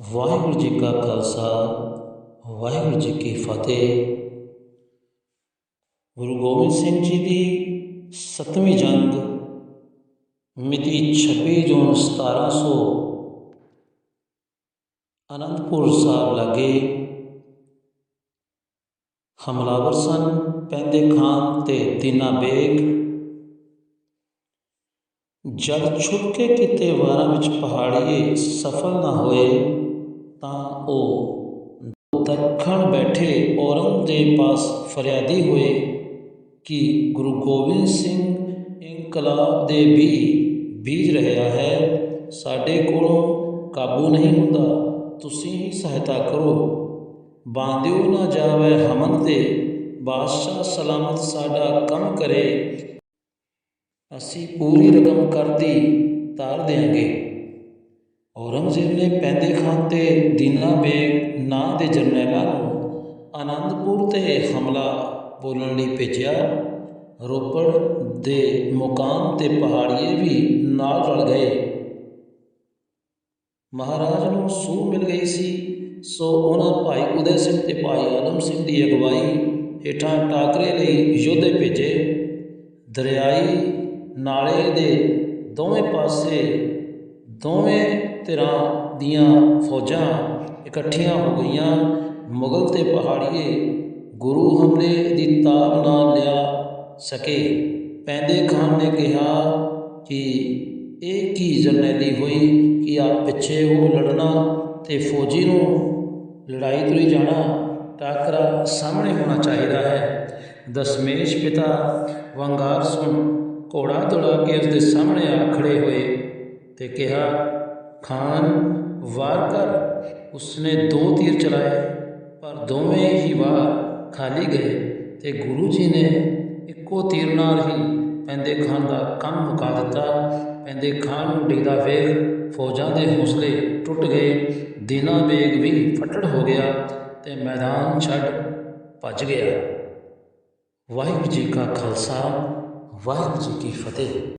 ਵਾਹਿਗੁਰੂ ਜੀ ਕਾ ਖਾਲਸਾ, ਵਾਹਿਗੁਰੂ ਜੀ ਕੀ ਫਤਿਹ। ਗੁਰੂ ਗੋਬਿੰਦ ਸਿੰਘ ਜੀ ਦੀ ਸੱਤਵੀਂ ਜੰਗ ਮਿਤੀ 26 ਜੂਨ 1700 ਅਨੰਦਪੁਰ ਸਾਹਿਬ ਲਾਗੇ ਹਮਲਾਵਰ ਸਨ, ਪੈਂਦੇ ਖਾਨ ਤੇ ਦੀਨਾ ਬੇਗ ਜਦ ਛੁਪ ਕੇ ਕੀਤੇ ਵਾਰਾਂ ਵਿੱਚ ਪਹਾੜੀਏ ਸਫਲ ਨਾ ਹੋਏ, ਤਾਂ ਉਹ ਦੱਖਣ ਬੈਠੇ ਔਰੰਗ ਦੇ ਪਾਸ ਫਰਿਆਦੀ ਹੋਏ ਕਿ ਗੁਰੂ ਗੋਬਿੰਦ ਸਿੰਘ ਇਨਕਲਾਬ ਦੇ ਵੀ ਬੀਜ ਰਿਹਾ ਹੈ, ਸਾਡੇ ਕੋਲੋਂ ਕਾਬੂ ਨਹੀਂ ਹੁੰਦਾ, ਤੁਸੀਂ ਹੀ ਸਹਾਇਤਾ ਕਰੋ। ਬਾਂਧਿਓ ਨਾ ਜਾਵੇ ਹਮਨ ਤੇ, ਬਾਦਸ਼ਾਹ ਸਲਾਮਤ ਸਾਡਾ ਕੰਮ ਕਰੇ ਅਸੀਂ ਪੂਰੀ ਰਕਮ ਕਰਦੀ ਤਾਰ ਦਿਆਂਗੇ। ਔਰੰਗਜ਼ੇਬ ਨੇ ਪੈਂਦੇ ਖਾਨ ਤੇ ਦੀਨਾ ਬੇਗ ਨਾਂ ਦੇ ਜਰਨੈਲਾਂ ਨੂੰ ਆਨੰਦਪੁਰ ਤੇ ਹਮਲਾ ਬੋਲਣ ਲਈ ਭੇਜਿਆ। ਰੋਪੜ ਦੇ ਮੁਕਾਮ ਤੇ ਪਹਾੜੀਏ ਵੀ ਨਾਲ ਰਲ ਗਏ। ਮਹਾਰਾਜ ਨੂੰ ਸੂਹ ਮਿਲ ਗਈ ਸੀ, ਸੋ ਉਹਨਾਂ ਭਾਈ ਉਦੈ ਸਿੰਘ ਤੇ ਭਾਈ ਆਲਮ ਸਿੰਘ ਦੀ ਅਗਵਾਈ ਹੇਠਾਂ ਟਾਕਰੇ ਲਈ ਯੋਧੇ ਭੇਜੇ। ਦਰਿਆਈ ਨਾਲੇ ਦੇ ਦੋਵੇਂ ਪਾਸੇ ਦੋਵੇਂ ਧਿਰਾਂ ਦੀਆਂ ਫੌਜਾਂ ਇਕੱਠੀਆਂ ਹੋ ਗਈਆਂ। ਮੁਗਲ ਤੇ ਪਹਾੜੀਏ, ਗੁਰੂ ਹਮਲੇ ਦੀ ਤਾਬ ਨਾ ਲਿਆ ਸਕੇ। ਪੈਂਦੇ ਖਾਨ ਨੇ ਕਿਹਾ ਕਿ ਇਹ ਕੀ ਜਰਨੈਲੀ ਹੋਈ ਕਿ ਆਪ ਪਿੱਛੇ ਉਹ ਲੜਨਾ ਤੇ ਫੌਜੀ ਨੂੰ ਲੜਾਈ ਤੁਰੀ ਜਾਣਾ ਟਾਕਰਾ ਸਾਹਮਣੇ ਹੋਣਾ ਚਾਹੀਦਾ ਹੈ। ਦਸ਼ਮੇਸ਼ ਪਿਤਾ ਵੰਗਾਰ ਸੁਣ ਘੋੜਾ ਦੌੜਾ ਕੇ ਉਸ ਦੇ ਸਾਹਮਣੇ ਆ ਖੜੇ ਹੋਏ ਤੇ ਕਿਹਾ, ਖਾਨ, ਵਾਰ ਕਰ। ਉਸਨੇ ਦੋ ਤੀਰ ਚਲਾਏ, ਪਰ ਦੋਵੇਂ ਹੀ ਵਾਰ ਖਾਲੀ ਗਏ ਤੇ ਗੁਰੂ ਜੀ ਨੇ ਇੱਕੋ ਤੀਰ ਨਾਲ ਹੀ ਪੈਂਦੇ ਖਾਨ ਦਾ ਕੰਮ ਮੁਕਾ ਦਿੱਤਾ। ਪੈਂਦੇ ਖਾਨ ਨੂੰ ਡਿੱਗਦਾ ਵੇਖ ਫੌਜਾਂ ਦੇ ਹੌਸਲੇ ਟੁੱਟ ਗਏ, ਦੀਨਾ ਬੇਗ ਵੀ ਫੱਟੜ ਹੋ ਗਿਆ ਤੇ ਮੈਦਾਨ ਛੱਡ ਭੱਜ ਗਿਆ। ਵਾਹਿਗੁਰੂ ਜੀ ਕਾ ਖਾਲਸਾ। ਵਾਹਿਗੁਰੂ ਜੀ ਕੀ ਫਤਿਹ।